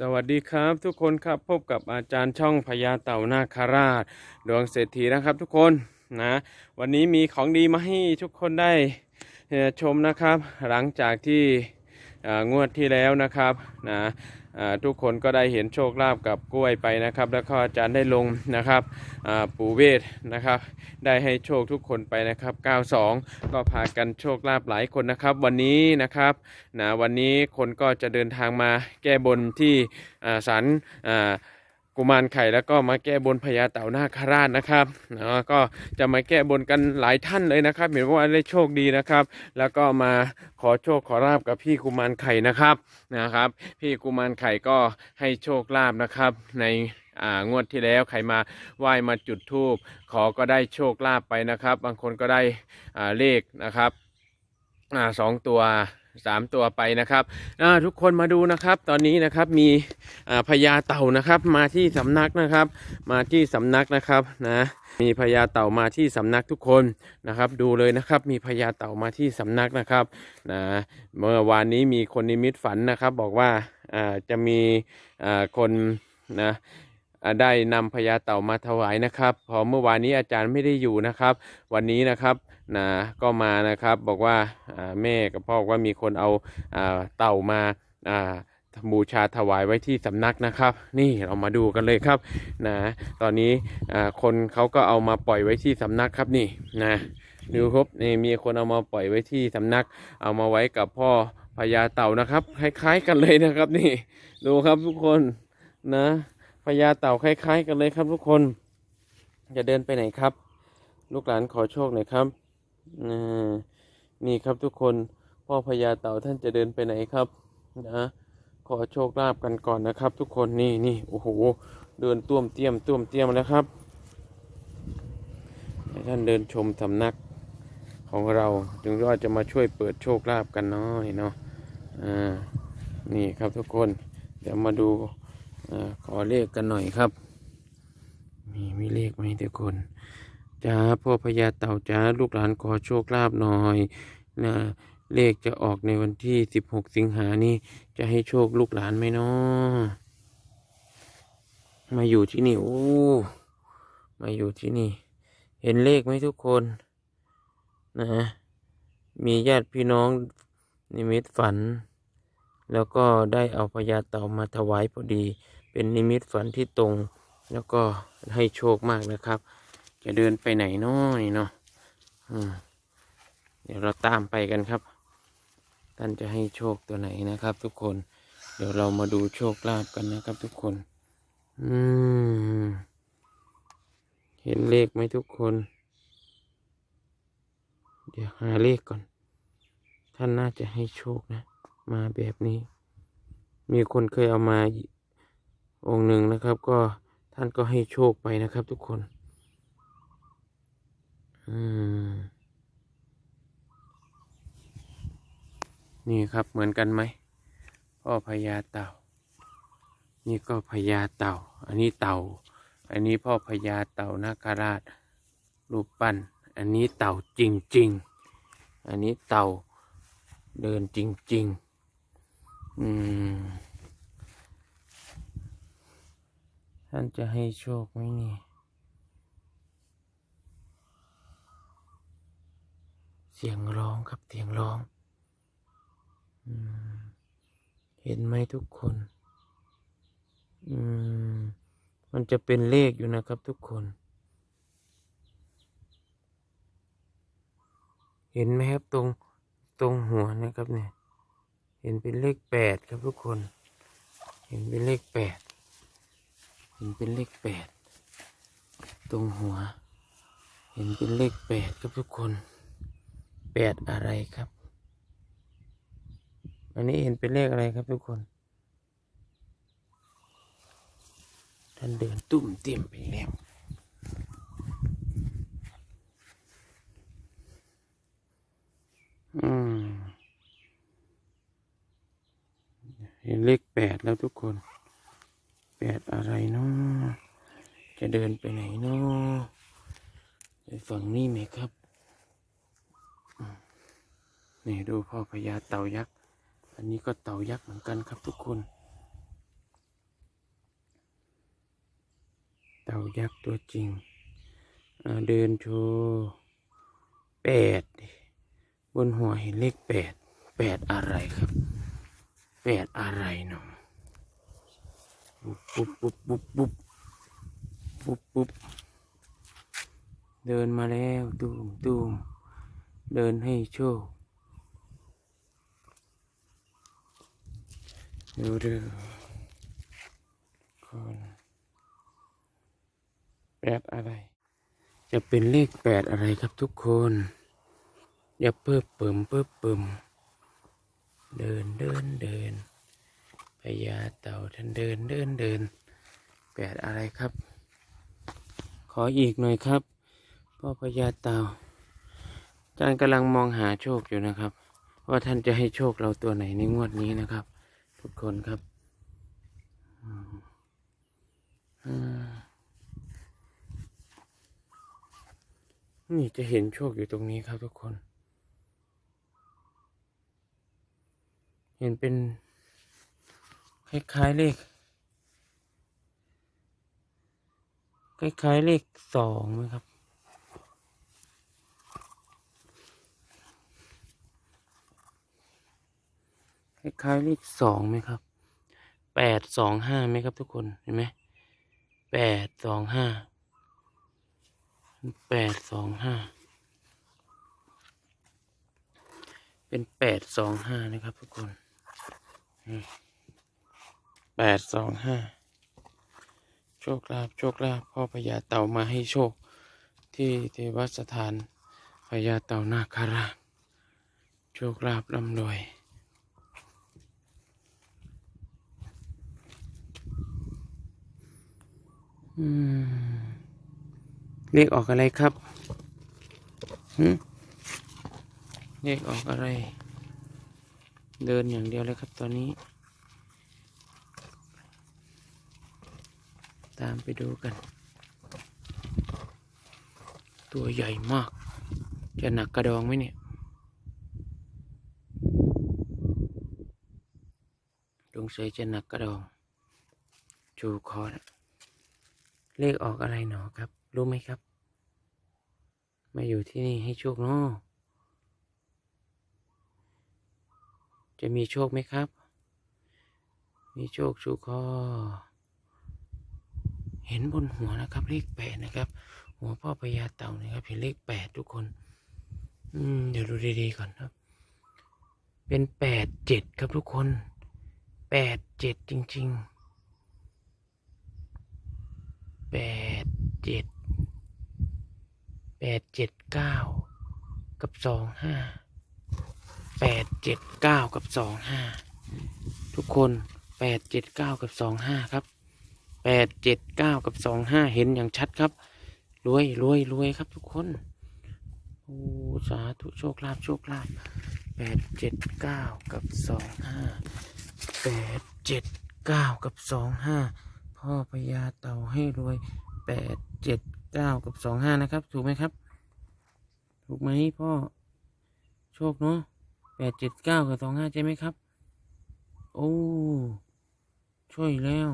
สวัสดีครับทุกคนครับพบกับอาจารย์ช่องพญาเต่านาคาราช ดวงเศรษฐีนะครับทุกคนนะวันนี้มีของดีมาให้ทุกคนได้ชมนะครับ หลังจากที่งวดที่แล้วนะครับนะ ทุกคนก็ได้เห็นโชคลาภกับกล้วยไปนะครับ แล้วก็อาจารย์ได้ลงนะครับปู่เวทนะครับ ได้ให้โชคทุกคนไปนะครับ 92 ก็พากันโชคลาภหลายคนนะครับ วันนี้นะครับนะวันนี้คนก็จะเดินทางมาแก้บนที่ศาลอ่า กุมารไข่แล้วก็มาแก้บนพญาเต่านาคราชนะครับนะก็จะมาแก้บนกันหลายท่านเลยนะครับ เห็นว่าได้โชคดีนะครับ แล้วก็มาขอโชคขอลาบกับพี่กุมารไข่นะครับนะครับ พี่กุมารไข่ก็ให้โชคลาภนะครับ ในอ่างวดที่แล้วใครมาไหว้มาจุดธูปขอก็ได้โชคลาภไปนะครับ บางคนก็ได้อ่าเลขนะครับอ่าสองตัว สามตัวไปนะครับทุกคนมาดูนะครับ ตอนนี้นะครับมีพญาเต่านะครับ มาที่สำนักนะครับ มาที่สำนักนะครับนะมีพญาเต่ามาที่สำนักทุกคนนะครับ ดูเลยนะครับ มีพญาเต่ามาที่สำนักนะครับนะเมื่อวานนี้มีคนนิมิตฝันนะครับ บอกว่าจะมีคนนะ ได้นำพญาเต่ามาถวายนะครับพอเมื่อวานนี้อาจารย์ไม่ได้อยู่นะครับ วันนี้นะครับนะก็มานะครับบอกว่าแม่กับพ่อว่ามีคนเอาเต่ามาบูชาถวายไว้ที่สำนักนะครับ นี่เรามาดูกันเลยครับนะตอนนี้คนเขาก็เอามาปล่อยไว้ที่สำนักครับนี่นะดูครับนี่มีคนเอามาปล่อยไว้ที่สำนัก เอามาไว้กับพ่อพญาเต่านะครับ คล้ายๆกันเลยนะครับนี่ ดูครับทุกคนนะ พญาเต่าคล้าย ๆ กันเลยครับทุกคนจะเดินไปไหนครับ ลูกหลานขอโชคหน่อยครับนี่ครับทุกคนพ่อพญาเต่าท่านจะเดินไปไหนครับนะขอโชคลาภกันก่อนนะครับ ทุกคนนี่นี่โอ้โหเดินต้วมเตี้ยมต้วมเตี้ยมแล้วครับท่านเดินชมสำนักของเราถึงว่าจะมาช่วยเปิดโชคลาภกันเนาะนี่เนาะอ่านี่ครับทุกคนเดี๋ยวมาดู ขอเลขกันหน่อยครับ มีมีเลขไหมทุกคนจ้าพ่อพญาเต่าจ้าลูกหลานขอโชคลาภหน่อยนะเลขจะออกในวันที่16สิงหานี่จะให้โชคลูกหลานไหมเนาะมาอยู่ที่นี่โอ้มาอยู่ที่นี่ เห็นเลขไหมทุกคน นะ มีญาติพี่น้องนิมิตฝัน แล้วก็ได้เอาพญาเต่ามาถวายพอดี เป็นนิมิตฝันที่ตรง แล้วก็ให้โชคมากนะครับ จะเดินไปไหนนาะนี่เนาะเดี๋ยวเราตามไปกันครับ ท่านจะให้โชคตัวไหนนะครับ ทุกคน เดี๋ยวเรามาดูโชคลาภกันนะครับ ทุกคน อืม เห็นเลขไหมทุกคน เดี๋ยวหาเลขก่อน ท่านน่าจะให้โชคนะ มาแบบนี้ มีคนเคยเอามาองค์หนึ่งนะครับ ก็ท่านก็ให้โชคไปนะครับทุกคนอืมนี่ครับเหมือนกันไหมพ่อพญาเต่า นี่ก็พญาเต่า อันนี้เต่า อันนี้พ่อพญาเต่านาคราชรูปปั้น อันนี้เต่าจริง ๆ อันนี้เต่าเดินจริง ๆ ท่านจะให้โชคไหมนี่เสียงร้องครับเสียงร้องอืมเห็นไหมทุกคน อืม มันจะเป็นเลขอยู่นะครับทุกคน เห็นไหมครับตรงตรงหัวนะครับเนี่ย เห็นเป็นเลขแปดครับทุกคน เห็นเป็นเลขแปดเห็นเป็นเลขแปดตรงหัว เห็นเป็นเลขแปดครับทุกคนแปดอะไรครับ อันนี้เห็นเป็นเลขอะไรครับทุกคน ท่านเดินตุ่มเต็มไปแล้วอืม เห็นเลขแปดแล้วทุกคนแปดอะไรเนาะจะเดินไปไหนเนาะไปฝั่งนี้ไหมครับนี่ดูพ่อพญาเต่ายักษ์ อันนี้ก็เต่ายักษ์เหมือนกันครับทุกคน เต่ายักษ์ตัวจริง เดินโชว์แปดบนหัวเห็นเลขแปดแปดอะไรครับ แปดอะไรเนาะปุ๊บปุ๊บปุ๊บปุ๊บปุ๊บปุ๊บเดินมาแล้วตูมตูมเดินให้โชคดูดูคนแปดอะไร จะเป็นเลขแปดอะไรครับทุกคนอย่าเพิ่มเปิมเพิ่มเปิม เดินเดินเดินพญาเต่าท่านเดินเดินเดินแปดอะไรครับ ขออีกหน่อยครับ พ่อพญาเต่าอาจารย์กำลังมองหาโชคอยู่นะครับ ว่าท่านจะให้โชคเราตัวไหนในงวดนี้นะครับ ทุกคนครับนี่จะเห็นโชคอยู่ตรงนี้ครับทุกคน ห็นเป็น คล้ายๆเลข คล้ายๆเลขสองไหมครับ คล้ายๆเลขสองไหมครับแปดสองห้าไหมครับทุกคนเห็นไหมแปดสองห้าแปดสองห้าเป็นแปดสองห้านะครับทุกคน แปดสองห้าโชคลาภโชคลาภพ่อพญาเต่ามาให้โชค ที่เทวสถานพญาเต่านาคาราชโชคลาภร่ำรวยอืมเลขออกอะไรครับหืมเลขออกอะไร เดินอย่างเดียวเลยครับตอนนี้ ตามไปดูกัน ตัวใหญ่มาก จะหนักกระดองไหมเนี่ยสงสัยจะหนักกระดองชูคอนะเลขออกอะไรหนอครับ รู้ไหมครับ มาอยู่ที่นี่ให้โชคเนาะ จะมีโชคไหมครับ มีโชคชูคอเห็นบนหัวนะครับ เลขแปดนะครับ หัวพ่อพญาเต่านะครับ เห็นเลขแปดทุกคน อืมเดี๋ยวดูดีๆก่อนครับ เป็นแปดเจ็ดครับทุกคนแปดเจ็ดจริงๆแปดเจ็ดแปดเจ็ดเก้ากับสองห้า แปดเจ็ดเก้ากับสองห้าทุกคนแปดเจ็ดเก้ากับสองห้าครับแปดเจ็ดเก้ากับสองห้าเห็นอย่างชัดครับ รวยรวยรวยครับทุกคนโอ้สาธุโชคลาภโชคลาภแปดเจ็ดเก้ากับสองห้าแปดเจ็ดเก้ากับสองห้าพ่อพญาเต่าให้รวยแปดเจ็ดเก้ากับสองห้านะครับ ถูกไหมครับ ถูกไหมพ่อ โชคเนาะ แปดเจ็ดเก้ากับสองห้าใช่ไหมครับ โอ้ ช่วยแล้ว